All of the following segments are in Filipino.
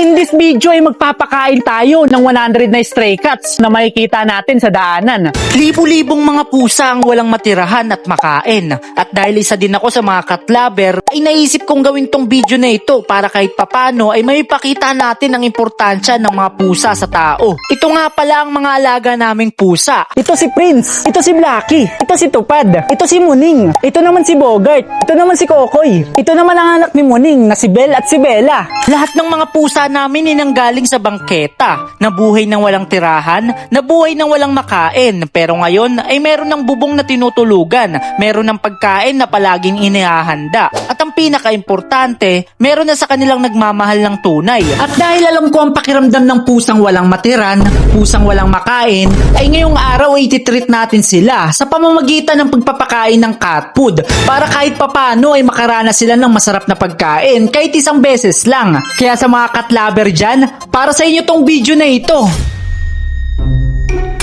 In this video ay magpapakain tayo ng 100 na stray cats na makikita natin sa daanan. Libu-libong mga pusa ang walang matirahan at makain. At dahil isa din ako sa mga cat lover, ay naisip kong gawin tong video na ito para kahit papano ay may pakita natin ang importansya ng mga pusa sa tao. Ito nga pala ang mga alaga naming pusa. Ito si Prince, ito si Blacky, ito si Tupad, ito si Muning, ito naman si Bogart, ito naman si Kokoy, ito naman ang anak ni Muning na si Belle at si Bella. Lahat ng mga pusa namin ay nanggaling sa bangketa, nabuhay ng walang tirahan, nabuhay ng walang makain, pero ngayon ay meron ng bubong na tinutulugan, meron ng pagkain na palaging inihahanda, at ang pinaka-importante, meron na sa kanilang nagmamahal ng tunay. At dahil alam ko ang pakiramdam ng pusang walang matiran, pusang walang makain, ay ngayong araw ay titreat natin sila sa pamamagitan ng pagpapakain ng cat food para kahit papano ay makaranas sila ng masarap na pagkain kahit isang beses lang. Kaya sa mga cat lover dyan, para sa inyo tong video na ito.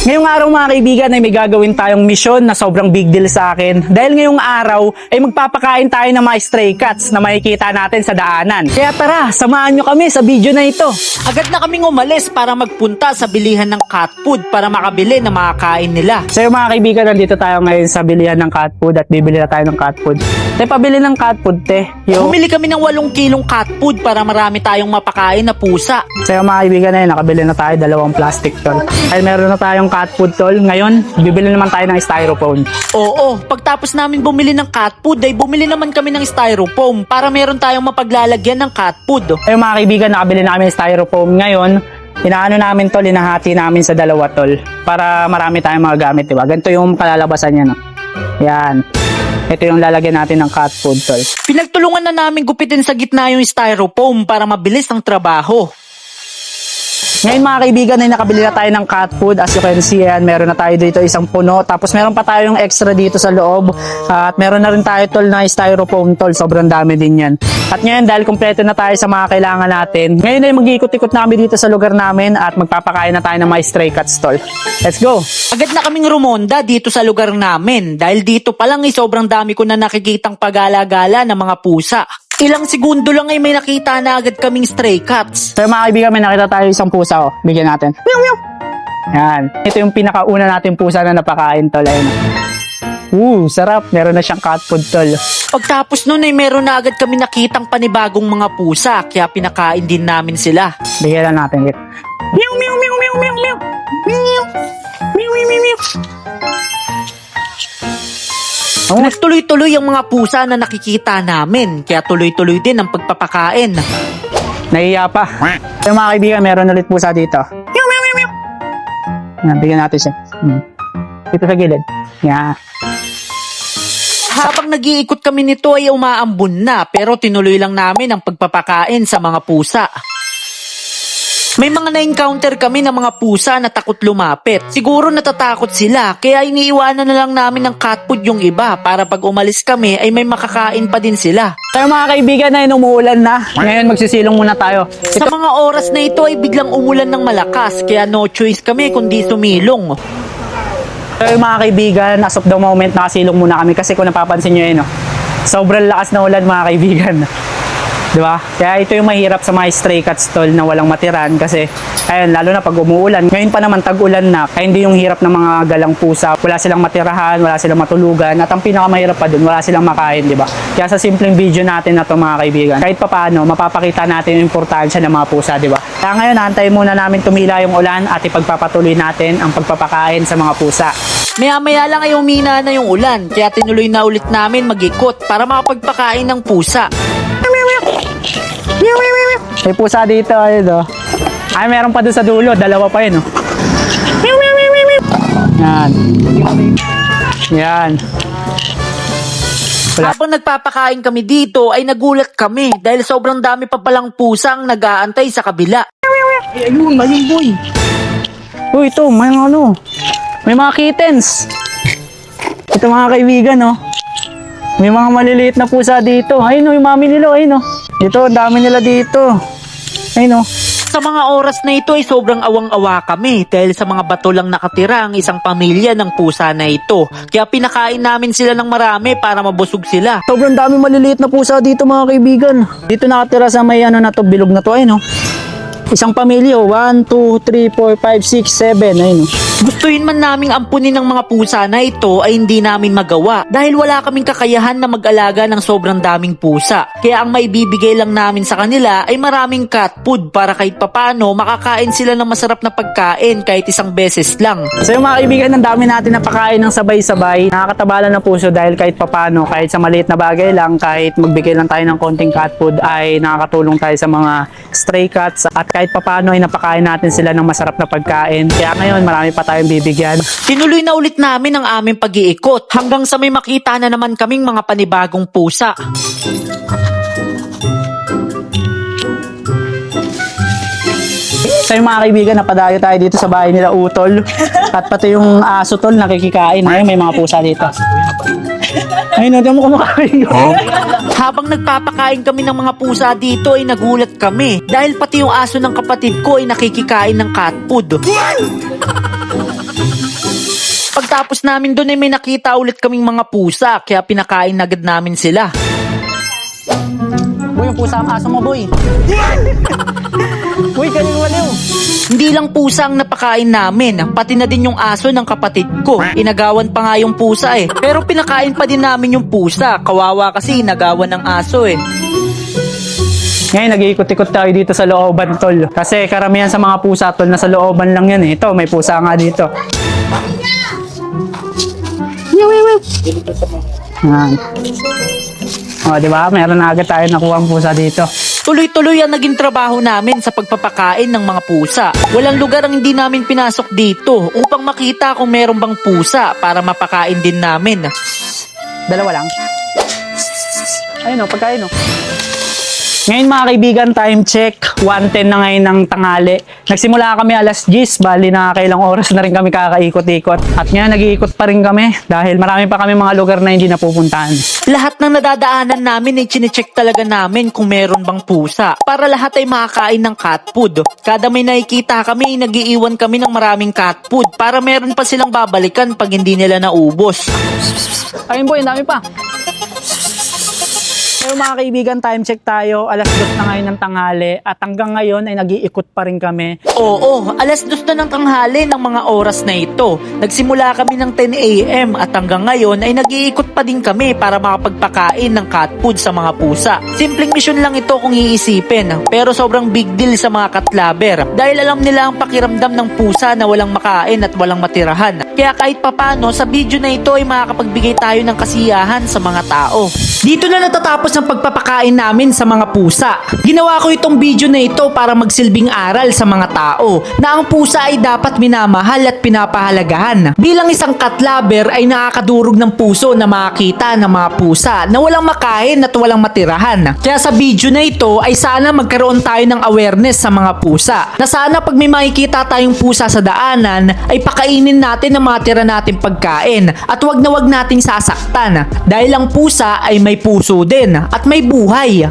Ngayong araw mga kaibigan ay may gagawin tayong misyon na sobrang big deal sa akin. Dahil ngayong araw ay magpapakain tayo ng mga stray cats na makikita natin sa daanan. Kaya tara, samahan nyo kami sa video na ito. Agad na kaming umalis para magpunta sa bilihan ng cat food para makabili ng mga kain nila. So yung mga kaibigan, nandito tayo ngayon sa bilihan ng cat food at bibili na tayo ng cat food. Te, pabili ng cat food, te. Yo. Bumili kami ng 8 kilong cat food para marami tayong mapakain na pusa. So yung mga kaibigan na yun, nakabili na tayo dalawang plastic tol. Ay meron na tayong cat food tol. Ngayon, bibili naman tayo ng styrofoam. Oo, pagtapos namin bumili ng cat food ay bumili naman kami ng styrofoam para meron tayong mapaglalagyan ng cat food. Ay mga kaibigan, nakabili na kami ng styrofoam ngayon. Inaano namin tol, inahati namin sa dalawa tol. Para marami tayong mga gamit, di ba? Ganito yung kalalabasan niya, no? Yan. Ito yung lalagyan natin ng cat food tol. Pinagtulungan na namin gupitin sa gitna yung styrofoam para mabilis ang trabaho. Ngayon mga kaibigan ay nakabili na tayo ng cat food. As you can see, yan, meron na tayo dito isang puno. Tapos meron pa tayong extra dito sa loob. At meron na rin tayo tol na styrofoam tol. Sobrang dami din yan. At ngayon dahil kompleto na tayo sa mga kailangan natin, ngayon ay mag-iikot-ikot na kami dito sa lugar namin at magpapakain na tayo ng mga stray cats tol. Let's go! Agad na kaming rumonda dito sa lugar namin dahil dito pa lang ay sobrang dami ko na nakikitang pagala-gala ng mga pusa. Ilang segundo lang ay may nakita na agad kaming stray cats. So mga kaibigan, may nakita tayo isang pusa. Oh. Bigyan natin. Meow, meow. Yan. Ito yung pinakauna natin pusa na napakain tol. Ayun. Uh, sarap. Meron na siyang cat food tol. Pagtapos nun ay meron na agad kami nakitang panibagong mga pusa kaya pinakain din namin sila. Bigyan lang natin. Meow, meow, meow, meow, meow. Meow, meow, meow, meow, meow. Oh, Nagtuloy-tuloy ang mga pusa na nakikita namin kaya tuloy-tuloy din ang pagpapakain. nahiya pa. So mga kaibigan, meron ulit pusa dito. Meow, meow, meow, meow. Yan, bigyan natin siya. Hmm. Dito sa gilid. Yan. Habang nag-iikot kami nito ay umaambon na pero tinuloy lang namin ang pagpapakain sa mga pusa. May mga na-encounter kami ng mga pusa na takot lumapit. Siguro natatakot sila kaya iniiwanan na lang namin ng cat food yung iba para pag umalis kami ay may makakain pa din sila. So mga kaibigan na umuulan na. Ngayon magsisilong muna tayo. Sa mga oras na ito ay biglang umulan ng malakas kaya no choice kami kundi sumilong. Yung mga kaibigan, as of the moment, nakasilong muna kami kasi kung napapansin nyo yun, no, sobrang lakas na ulan mga kaibigan. Di ba? Kaya ito yung mahirap sa mga stray cats tol na walang matiran kasi ayun, lalo na pag umuulan. Ngayon pa naman tag-ulan na, kaya hindi yung hirap ng mga galang pusa. Wala silang matirahan, wala silang matulugan, at ang pinakamahirap pa dun, wala silang makain, di ba? Kaya sa simpleng video natin na to mga kaibigan, kahit papaano, mapapakita natin yung importansya ng mga pusa, di ba? Kaya ngayon, antayin muna namin tumila yung ulan at ipagpapatuloy natin ang pagpapakain sa mga pusa. Maya-maya lang ay umina na yung ulan kaya tinuloy na ulit namin mag-ikot para makapagpakain ng pusa. May pusa dito, ayun oh. Ay, meron pa doon sa dulo, dalawa pa yun oh. Yan. Yan. Wala. Habang nagpapakain kami dito ay nagulat kami dahil sobrang dami pa palang pusang nag-aantay sa kabila. Ayun, maling boy. Uy, ito, may ano. May mga kittens. Ito mga kaibigan, oh. May mga maliliit na pusa dito. Ayun, oh, yung mami nila, ayun, oh. Dito, ang dami nila dito. Ayun, oh. Sa mga oras na ito ay sobrang awang-awa kami dahil sa mga bato lang nakatira ang isang pamilya ng pusa na ito. Kaya pinakain namin sila ng marami para mabusog sila. Sobrang dami maliliit na pusa dito mga kaibigan. Dito nakatira sa may ano na to, bilog na to ay no. Isang pamilya, 1, 2, 3, 4, 5, 6, 7. Ayun. Gustuin man naming ampunin ng mga pusa na ito ay hindi namin magawa dahil wala kaming kakayahan na mag-alaga ng sobrang daming pusa. Kaya ang maibibigay lang namin sa kanila ay maraming cat food para kahit papano makakain sila ng masarap na pagkain kahit isang beses lang. So yung mga kaibigan, ang dami natin na pakain ng sabay-sabay. Nakakatabalan ng puso dahil kahit papano, kahit sa maliit na bagay lang, kahit magbigay lang tayo ng konting cat food ay nakakatulong tayo sa mga stray cats at kahit papano ay napakain natin sila ng masarap na pagkain. Kaya ngayon, marami pa tayong bibigyan. Tinuloy na ulit namin ang aming pag-iikot hanggang sa may makita na naman kaming mga panibagong pusa. So yung mga kaibigan, napadayo tayo dito sa bahay nila Utol. At pati yung aso tol nakikikain. Ayun, may mga pusa dito. Ayun, no, mo kumakain. Habang nagpapakain kami ng mga pusa dito ay nagulat kami dahil pati yung aso ng kapatid ko ay nakikikain ng cat food. Pagtapos namin doon ay may nakita ulit kaming mga pusa kaya pinakain na agad namin sila. Pusa ang aso mo, boy. Boy, galing waliw. Hindi lang pusa ang napakain namin, pati na din yung aso ng kapatid ko. Inagawan pa nga yung pusa eh. Pero pinakain pa din namin yung pusa. Kawawa kasi inagawan ng aso eh. Ngayon, nag-iikot-ikot tayo dito sa looban, tol. Kasi karamihan sa mga pusa, tol, nasa looban lang yan eh. Ito, may pusa nga dito. Yan. O, di ba? Meron na agad tayo nakuha ang pusa dito. Tuloy-tuloy ang naging trabaho namin sa pagpapakain ng mga pusa. Walang lugar ang hindi namin pinasok dito upang makita kung meron bang pusa para mapakain din namin. Dalawa lang. Ayun o, pagkain o. Ngayon mga kaibigan, time check. 1.10 na ngayon ng tanghali. Nagsimula kami alas 10, bali na kailang oras na rin kami kakaikot-ikot. At ngayon nag-iikot pa rin kami dahil marami pa kami mga lugar na hindi napupuntahan. Lahat ng nadadaanan namin ay chinecheck talaga namin kung meron bang pusa para lahat ay makakain ng cat food. Kada may nakikita kami, nagiiwan kami ng maraming cat food para meron pa silang babalikan pag hindi nila naubos. Ayun boy, ang dami pa. Pero mga kaibigan, time check tayo. Alas 2 na ngayon ng tanghali. At hanggang ngayon ay nag-iikot pa rin kami. Oo, alas dos na ng tanghali ng mga oras na ito. Nagsimula kami ng 10 a.m. at hanggang ngayon ay nag-iikot pa din kami para makapagpakain ng cat food sa mga pusa. Simpleng mission lang ito kung iisipin, pero sobrang big deal sa mga cat lover dahil alam nila ang pakiramdam ng pusa na walang makain at walang matirahan. Kaya kahit papano, sa video na ito ay makakapagbigay tayo ng kasiyahan sa mga tao. Dito na natatapos ang pagpapakain namin sa mga pusa. Ginawa ko itong video na ito para magsilbing aral sa mga tao na ang pusa ay dapat minamahal at pinapahalagahan. Bilang isang cat lover ay nakakadurog ng puso na makakita ng mga pusa na walang makain at walang matirahan. Kaya sa video na ito ay sana magkaroon tayo ng awareness sa mga pusa. Na sana pag may makikita tayong pusa sa daanan ay pakainin natin ang mga tira nating pagkain at wag na wag nating sasaktan dahil ang pusa ay puso din at may buhay.